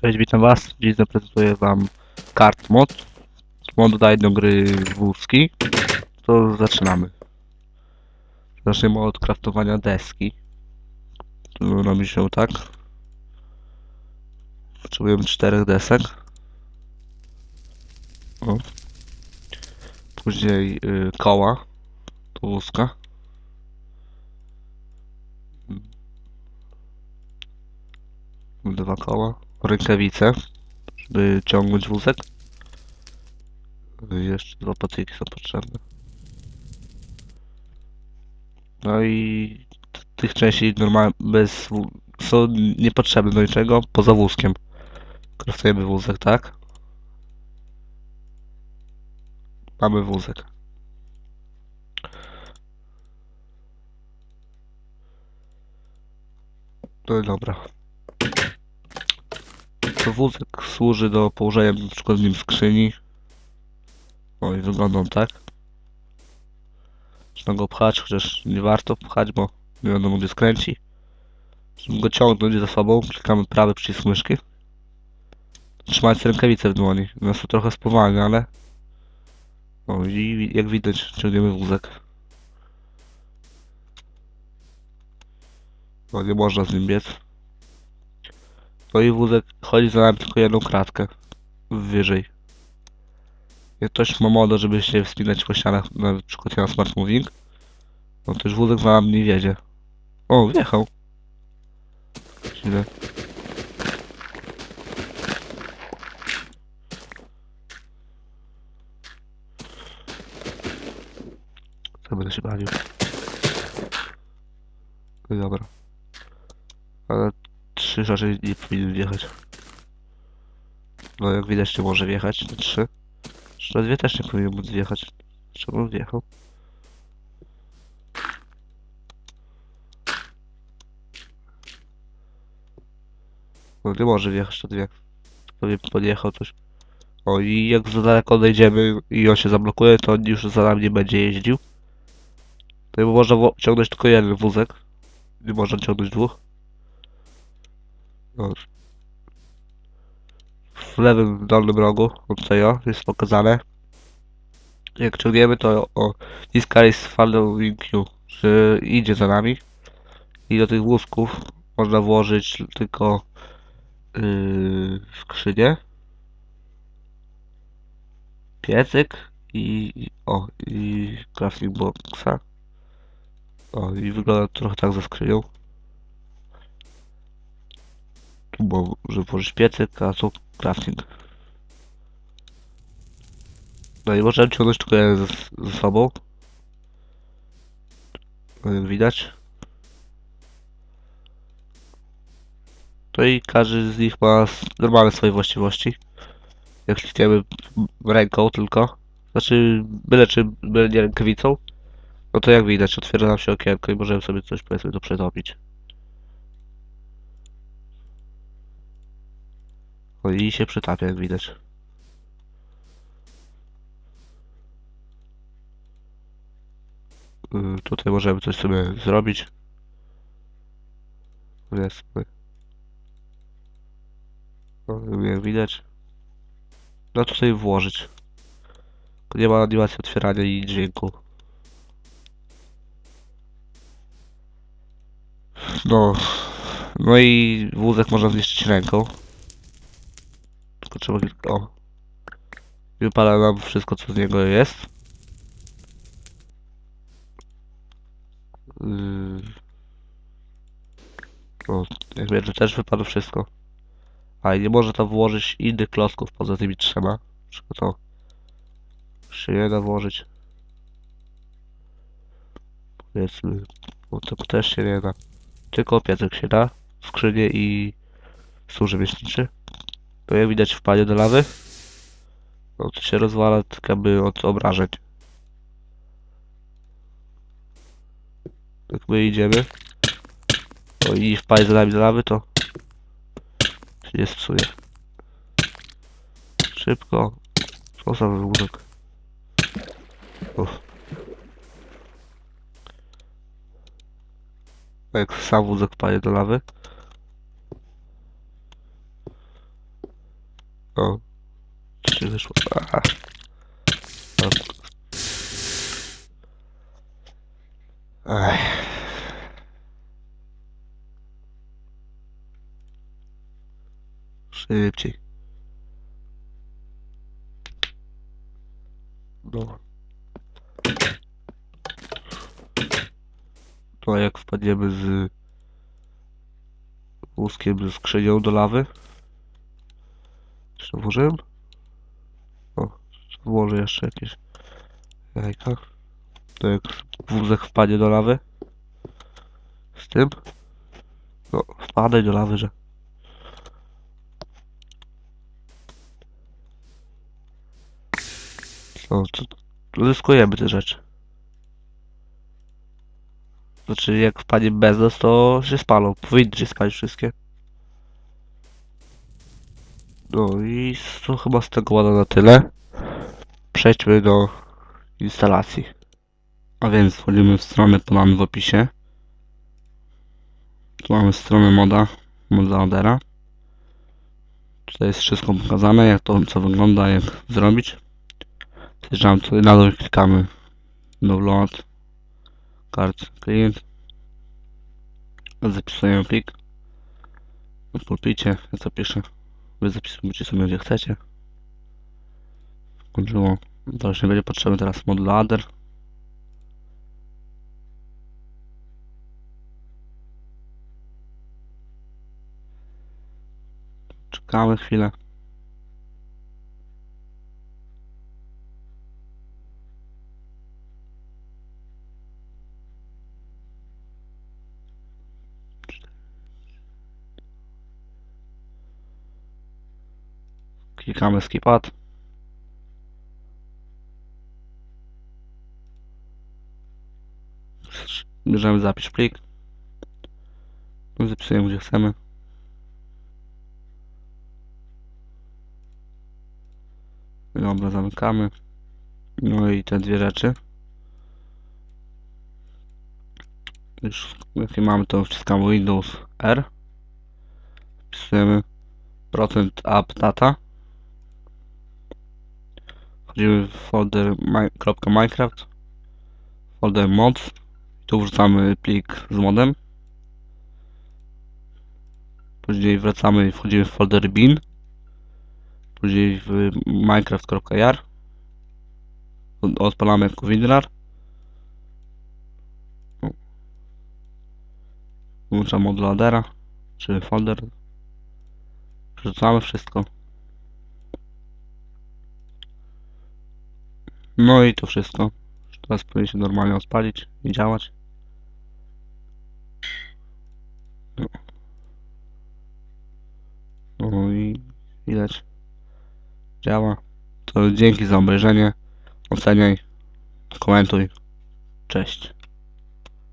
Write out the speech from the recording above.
Cześć, witam was. Dziś zaprezentuję wam kart mod. Mod dodaje do gry wózki. To zaczynamy. Zaczniemy od kraftowania deski. Tu robi się tak. Potrzebujemy czterech desek. O. Później y, koła do wózka. Dwa koła. Rękawice, żeby ciągnąć wózek. Jeszcze dwa patyki są potrzebne. No i tych części normalnie bez są niepotrzebne do niczego poza wózkiem. Kraftujemy wózek, tak? Mamy wózek. No i dobra. To wózek służy do położenia na przykład w nim skrzyni. O i wygląda tak. Można go pchać, chociaż nie warto pchać, bo nie wiadomo gdzie skręci. Żeby go ciągnąć za sobą, klikamy prawy przycisk myszki. Trzymając rękawicę w dłoni. Nas to trochę spowalnia, ale... O i jak widać ciągniemy wózek. No nie można z nim biec. No i wózek chodzi za nami tylko jedną kratkę wyżej. Jak ktoś ma modę, żeby się wspinać po ścianach, na przykład ja na Smart Moving, no już wózek za nami nie wiedzie. O, wjechał. Źle. No dobra. Ale trzy raczej nie powinien wjechać. No jak widać nie może wjechać na trzy. Na dwie też nie powinien móc wjechać. Czemu on wjechał? No nie może wjechać na dwie. Pewnie podjechał coś. O i jak za daleko odejdziemy i on się zablokuje, to on już za nami nie będzie jeździł. To można ciągnąć tylko jeden wózek. Nie można ciągnąć dwóch. O, w lewym dolnym rogu, od tutaj o, jest pokazane. Jak ciągniemy to o niska jest following you, że idzie za nami. I do tych wózków można włożyć tylko yy, skrzynię, piecyk i, i o i crafting boxa. O i wygląda trochę tak za skrzynią. Tu bo, żeby włożyć piecyk, a tu crafting. No i możemy ciągnąć tylko ze, ze sobą. No widać. To i każdy z nich ma normalne swoje właściwości. Jak klikniemy ręką tylko, znaczy byle czy byle nie rękawicą, no to jak widać otwiera nam się okienko i możemy sobie coś powiedzmy tu przetopić. O i się przytapia jak widać. Y, Tutaj możemy coś sobie zrobić. Powiedzmy. No, jak widać. No tutaj włożyć. Nie ma animacji otwierania i dźwięku. No. No i wózek można zniszczyć ręką. Tylko trzeba kilka... O. Wypada nam wszystko co z niego jest. Yy. O, jak wiecie, też wypada wszystko. A nie może tam włożyć innych klocków poza tymi trzema. Przykład to się nie da włożyć. Powiedzmy, bo to też się nie da. Tylko piecek się da, skrzynię i stół rzemieślniczy. To jak widać wpadnie do lawy. No to się rozwala tak jakby od obrażeń. Jak my idziemy. O i wpadnie za nami do lawy, to się nie psuje. Szybko. Co za wózek. Jak sam wózek wpadnie do lawy. O. Co się wyszło? Aha. Ech. Szybciej. No. To jak wpadniemy z wózkiem ze skrzynią do lawy. Czy to włożyłem? O, włożę jeszcze jakieś jajka. To jak wózek wpadnie do lawy. Z tym. No, wpadaj do lawy, że. No, to uzyskujemy te rzeczy. Znaczy, jak wpadnie bez nas, to się spalą. Powinny się spalić wszystkie. No i to chyba z tego ładna na tyle. Przejdźmy do instalacji. A więc wchodzimy w stronę podamy w opisie. Tu mamy stronę moda, moda Adera. Tutaj jest wszystko pokazane, jak to co wygląda, jak zrobić. Zjeżdżamy tutaj na dół klikamy download card client. Zapisujemy plik. W pulpicie, ja zapiszę. Wy zapisujecie sobie gdzie chcecie. Skończyło. To już nie będzie potrzebny teraz mod ladder. Czekamy chwilę. Klikamy skip ad. Bierzemy zapisz plik. Zapisujemy gdzie chcemy. Dobra, zamykamy. No i te dwie rzeczy. Już jakie mamy to wciskamy Windows R. Wpisujemy procent app data. Wchodzimy w folder .minecraft. Folder mods. Tu wrzucamy plik z modem. Później wracamy i wchodzimy w folder bin. Później w minecraft.jar odpalamy WinRAR włączam od ladera czy folder przerzucamy wszystko no i to wszystko teraz powinien się normalnie odpalić i działać no, no i widać działa. To dzięki za obejrzenie. Oceniaj, komentuj. Cześć.